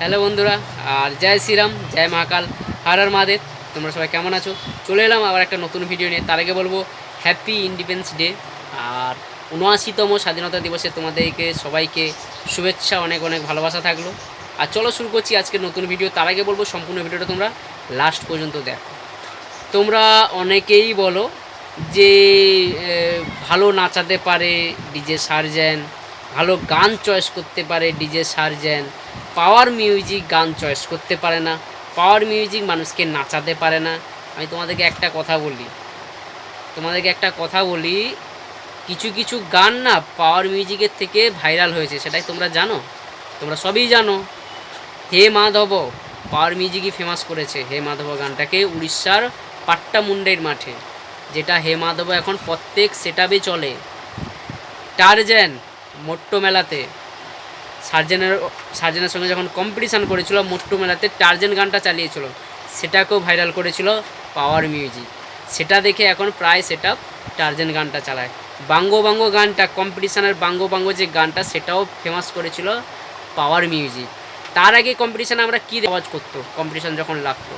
Hello বন্ধুরা, আর জয় শ্রীরাম, জয় মহাকাল, হার আর মহাদেব, তোমরা সবাই কেমন আছো? চলে এলাম আবার একটা নতুন ভিডিও নিয়ে। তার আগে বলব হ্যাপি ইন্ডিপেন্ডেন্স ডে আর উনআশিতম স্বাধীনতা দিবসে তোমাদেরকে সবাইকে শুভেচ্ছা, অনেক অনেক ভালোবাসা থাকল। আর চলো শুরু করছি আজকে নতুন ভিডিও তার আগে বলব, সম্পূর্ণ ভিডিওটা তোমরা লাস্ট পর্যন্ত দেখো। তোমরা অনেকেই বলো যে ভালো নাচাতে পারে ডিজে সার্জেন, ভালো গান চয়েস করতে পারে ডিজে সার্জেন পাওয়ার মিউজিক গান চয়েস করতে পারে না। পাওয়ার মিউজিক মানুষকে নাচাতে পারে না। আমি তোমাদেরকে একটা কথা বলি। তোমাদেরকে একটা কথা বলি, কিছু কিছু গান না পাওয়ার মিউজিকের থেকে ভাইরাল হয়েছে, সেটাই তোমরা জানো? তোমরা সবই জানো। হে মাধব পাওয়ার মিউজিকই ফেমাস করেছে। হে মাধব গানটাকে উড়িষ্যার পাট্টামুন্ডের মাঠে, যেটা হে মাধব এখন প্রত্যেক সেটাবে চলে। টারজেন মোট্টো মেলাতে সার্জেনের সার্জেনের সঙ্গে যখন কম্পিটিশান করেছিল মোট্টু মেলাতে, টার্জেন গানটা চালিয়েছিল। সেটাকেও ভাইরাল করেছিল পাওয়ার মিউজিক সেটা দেখে এখন প্রায় সেটা টার্জেন গানটা চালায়। বাঙ্গো বাঙ্গো গানটা কম্পিটিশানের বাঙ্গো বাঙ্গো যে গানটা, সেটাও ফেমাস করেছিল পাওয়ার মিউজিক তার আগে কম্পিটিশানে আমরা কী আওয়াজ করতো? কম্পিটিশান যখন লাগতো।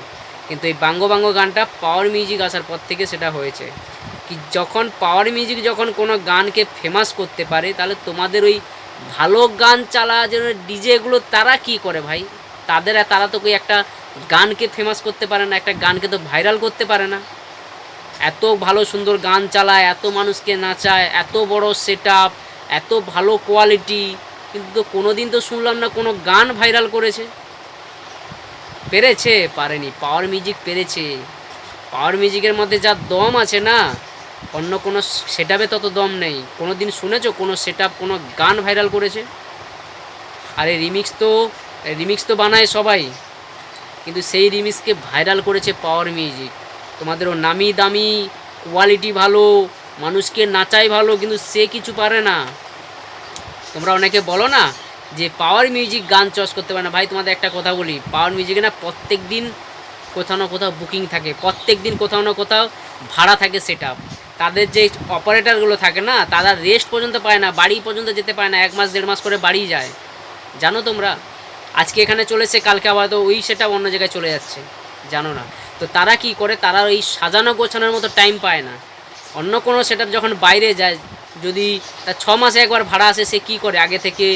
কিন্তু এই বাঙ্গো বাঙ্গো গানটা পাওয়ার মিউজিক আসার পর থেকে সেটা হয়েছে। কি যখন পাওয়ার মিউজিক যখন কোনো গানকে ফেমাস করতে পারে, তাহলে তোমাদের ওই ভালো গান চালা যে ডিজেগুলো তারা কি করে ভাই? তাদের তারা তো কই একটা গানকে ফেমাস করতে পারে না, একটা গানকে তো ভাইরাল করতে পারে না। এত ভালো সুন্দর গান চালায়, এত মানুষকে নাচায়, এত বড় সেট এত ভালো কোয়ালিটি কিন্তু কোনো দিন তো শুনলাম না কোনো গান ভাইরাল করেছে। পেরেছে, পারেনি পাওয়ার মিউজিক পেরেছে। পাওয়ার মিউজিকের মধ্যে যা দম আছে না অন্য কোনো সেটাপে তত দম নেই। কোনো দিন শুনেছো? কোনো সেট আপ কোনো গান ভাইরাল করেছে? আরে রিমিক্স তো রিমিক্স তো বানায় সবাই। কিন্তু সেই রিমিক্সকে ভাইরাল করেছে পাওয়ার মিউজিক তোমাদেরও নামি দামি কোয়ালিটি ভালো, মানুষকে নাচাই ভালো, কিন্তু সে কিছু পারে না। তোমরা অনেকে বলো না যে পাওয়ার মিউজিক গান চয়েস করতে পারে না। ভাই, তোমাদের একটা কথা বলি। পাওয়ার মিউজিকে না প্রত্যেক দিন কোথাও না কোথাও বুকিং থাকে। প্রত্যেক দিন কোথাও না কোথাও ভাড়া থাকে সেট তাদের যে অপারেটারগুলো থাকে না, তারা রেস্ট পর্যন্ত পায় না, বাড়ি পর্যন্ত যেতে পায় না, এক মাস, দেড় মাস করে বাড়ি যায়। জানো তোমরা? আজকে এখানে চলেছে, কালকে আবার তো ওই সেটা অন্য জায়গায় চলে যাচ্ছে। জানো না। তো তারা কি করে? তারা ওই সাজানো গোছানোর মতো টাইম পায় না। অন্য কোনো সেট যখন বাইরে যায়, যদি তার ছ মাসে একবার ভাড়া আসে, সে কী করে? আগে থেকে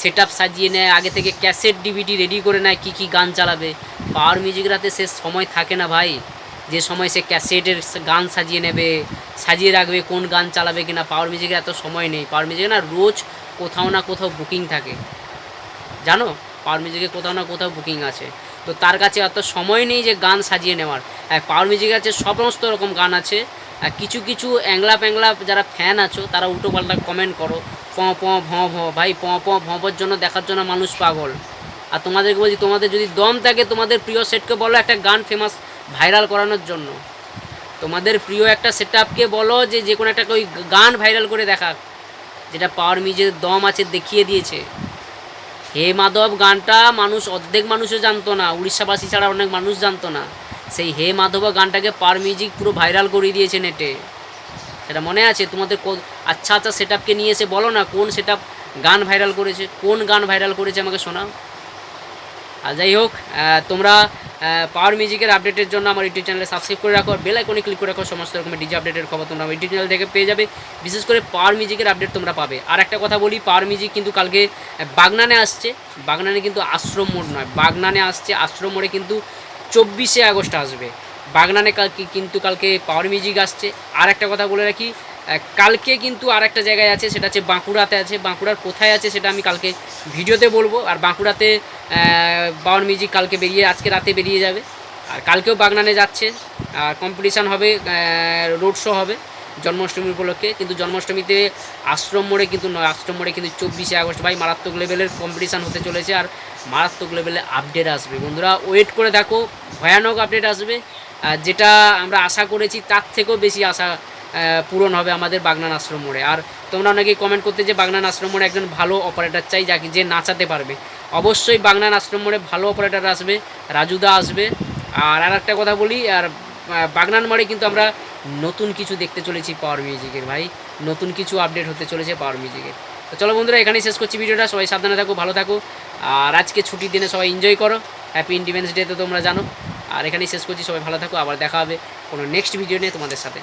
সেট আপ সাজিয়ে নেয়, আগে থেকে ক্যাসেট ডিভিডি রেডি করে নেয়, কী কী গান চালাবে? পাওয়ার মিউজিক রাতে সে সময় থাকে না ভাই। যে সময় সে ক্যাসেটের গান সাজিয়ে নেবে সাজিয়ে রাখবে, কোন গান চালাবে কিনা পাওয়ার মিউজিকের এত সময় নেই। পাওয়ার মিউজিকে না রোজ কোথাও না কোথাও বুকিং থাকে। জানো? পাওয়ার মিউজিকে কোথাও না কোথাও বুকিং আছে। তো তার কাছে অত সময় নেই যে গান সাজিয়ে নেওয়ার। হ্যাঁ পাওয়ার মিউজিকের কাছে সমস্ত রকম গান আছে। আর কিছু কিছু অ্যাংলা প্যাংলা যারা ফ্যান আছো, তারা উল্টো পাল্টা কমেন্ট করো। প প, ভ ভ, ভাই, প প ভঁপর জন্য দেখার জন্য মানুষ পাগল। আর তোমাদেরকে বলছি, তোমাদের যদি দম থাকে, তোমাদের প্রিয় সেটকে বলো একটা গান ফেমাস ভাইরাল করানোর জন্য। তোমাদের প্রিয় একটা সেট আপকে বলো যে যে কোনো একটা ওই গান ভাইরাল করে দেখাক, যেটা পাওয়ার মিউজিকের দম আছে দেখিয়ে দিয়েছে। হে মাধব, গানটা মানুষ, অর্ধেক মানুষও জানতো না, উড়িষ্যাবাসী ছাড়া অনেক মানুষ জানতো না। সেই হে মাধব গানটাকে পার মিউজিক পুরো ভাইরাল করে দিয়েছে নেটে সেটা মনে আছে? তোমাদের আচ্ছা আচ্ছা সেট আপকে নিয়ে এসে বলো না, কোন সেট গান ভাইরাল করেছে, কোন গান ভাইরাল করেছে আমাকে শোনাও। আর যাই হোক তোমরা পাওয়ার মিউজিকের আপডেটের জন্য আমার ইউটিউব চ্যানেলে সাবস্ক্রাইব করে রাখো বেল আইকনে ক্লিক করে রাখো, সমস্ত রকমের ডিজে আপডেটের খবর তোমরা আমার ইউটিউব চ্যানেল থেকে পেয়ে যাবে। বিশেষ করে পাওয়ার মিউজিকের আপডেট তোমরা পাবে। আর একটা কথা বলি পাওয়ার মিউজিক কিন্তু কালকে বাগনানে আসছে। বাগনানে কিন্তু আশ্রম মোড় নয়, বাগনানে আসছে। আশ্রম মোড়ে কিন্তু চব্বিশে আগস্ট আসবে। বাগনানে কালকে কিন্তু কালকে পাওয়ার মিউজিক আসছে। আর একটা কথা বলে রাখি কালকে কিন্তু আর একটা জায়গায় আছে, সেটা হচ্ছে বাঁকুড়াতে আছে। বাঁকুড়ার কোথায় আছে সেটা আমি কালকে ভিডিওতে বলব। আর বাঁকুড়াতে পাওয়ার মিউজিক কালকে বেরিয়ে, আজকে রাতে বেরিয়ে যাবে। আর কালকেও বাগনানে যাচ্ছে। আর কম্পিটিশান হবে রোড শো হবে জন্মাষ্টমী উপলক্ষে। কিন্তু জন্মাষ্টমীতে আশ্রম মোড়ে কিন্তু নয়, আশ্রম মোড়ে কিন্তু চব্বিশে আগস্ট। ভাই, মারাত্মক লেভেলের কম্পিটিশান হতে চলেছে আর মারাত্মক লেভেলে আপডেট আসবে। বন্ধুরা ওয়েট করে দেখো। ভয়ানক আপডেট আসবে। যেটা আমরা আশা করেছি, তার থেকেও বেশি আশা পূরণ হবে আমাদের বাগনান আশ্রম মোড়ে আর তোমরা অনেকেই কমেন্ট করতে যে বাগনান আশ্রম মোড়ে একজন ভালো অপারেটর চাই যাকে যে নাচাতে পারবে। অবশ্যই বাগনান আশ্রম মোড়ে ভালো অপারেটর আসবে রাজুদা আসবে। আর আর একটা কথা বলি, আর বাগনান মোড়ে কিন্তু আমরা নতুন কিছু দেখতে চলেছি পাওয়ার মিউজিকের ভাই। নতুন কিছু আপডেট হতে চলেছে পাওয়ার মিউজিকের তো চলো বন্ধুরা, এখানেই শেষ করছি ভিডিওটা। সবাই সাবধানে থাকো, ভালো থাকো। আর আজকে ছুটির দিনে সবাই এনজয় করো। হ্যাপি ইন্ডিপেন্ডেন্স ডে তো তোমরা জানো। আর এখানেই শেষ করছি, সবাই ভালো থাকো। আবার দেখা হবে কোনো নেক্সট ভিডিও নিয়ে তোমাদের সাথে।